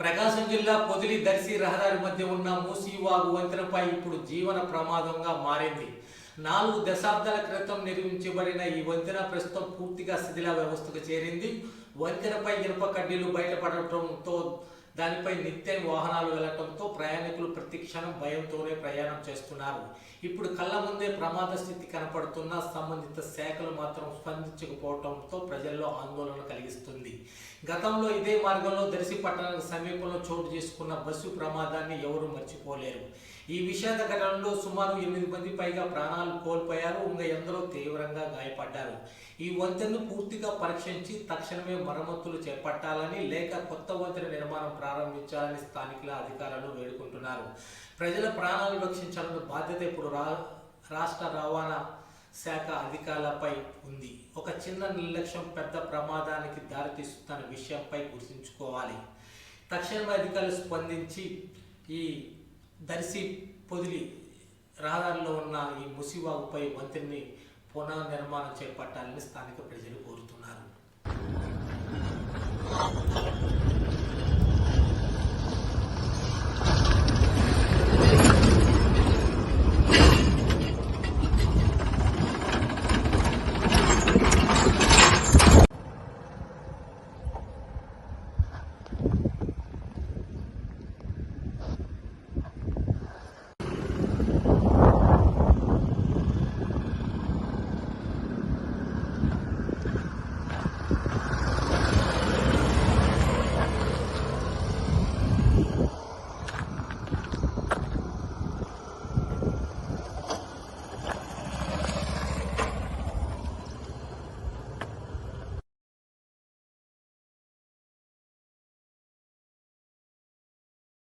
ప్రకాశం జిల్లా పొదిలి దర్శి రహదారి మధ్య ఉన్న మూసీవాగు వంతెనపై ఇప్పుడు జీవన ప్రమాదంగా మారింది. నాలుగు దశాబ్దాల క్రితం నిర్మించబడిన ఈ వంతెన ప్రస్తుతం పూర్తిగా శిథిల వ్యవస్థకు చేరింది. వంతెనపై ఇనుప కడ్డీలు బయటపడటంతో దానిపై నిత్యం వాహనాలు వెళ్ళటంతో ప్రయాణికులు ప్రతిక్షణం భయంతోనే ప్రయాణం చేస్తున్నారు. ఇప్పుడు కళ్ళ ముందే ప్రమాద స్థితి కనపడుతున్న సంబంధిత శాఖలు మాత్రం స్పందించకపోవడంతో ప్రజల్లో ఆందోళన కలిగిస్తుంది. గతంలో ఇదే మార్గంలో దర్శి పట్టణానికి సమీపంలో చోటు చేసుకున్న బస్సు ప్రమాదాన్ని ఎవరు మర్చిపోలేరు. ఈ విషాద ఘటనలో సుమారు ఎనిమిది మంది పైగా ప్రాణాలు కోల్పోయారు. ఇంకా ఎందరో తీవ్రంగా గాయపడ్డారు. ఈ వంతెనను పూర్తిగా పరీక్షించి తక్షణమే మరమ్మతులు చేపట్టాలని లేక కొత్త వంతెన నిర్మాణం ప్రారంభించాలని స్థానికుల అధికారులను వేడుకుంటున్నారు. ప్రజల ప్రాణాలు రక్షించాలన్న బాధ్యత ఇప్పుడు రా రాష్ట్ర రవాణా శాఖ అధికారులపై ఉంది. ఒక చిన్న నిర్లక్ష్యం పెద్ద ప్రమాదానికి దారితీస్తున్న విషయంపై గుర్తుంచుకోవాలి. తక్షణమే అధికారులు స్పందించి ఈ దర్శి పొదిలి రహదారిలో ఉన్న ఈ ముసివాగుపై వంతెనని పునర్నిర్మాణం చేపట్టాలని స్థానిక ప్రజలు కోరుతున్నారు.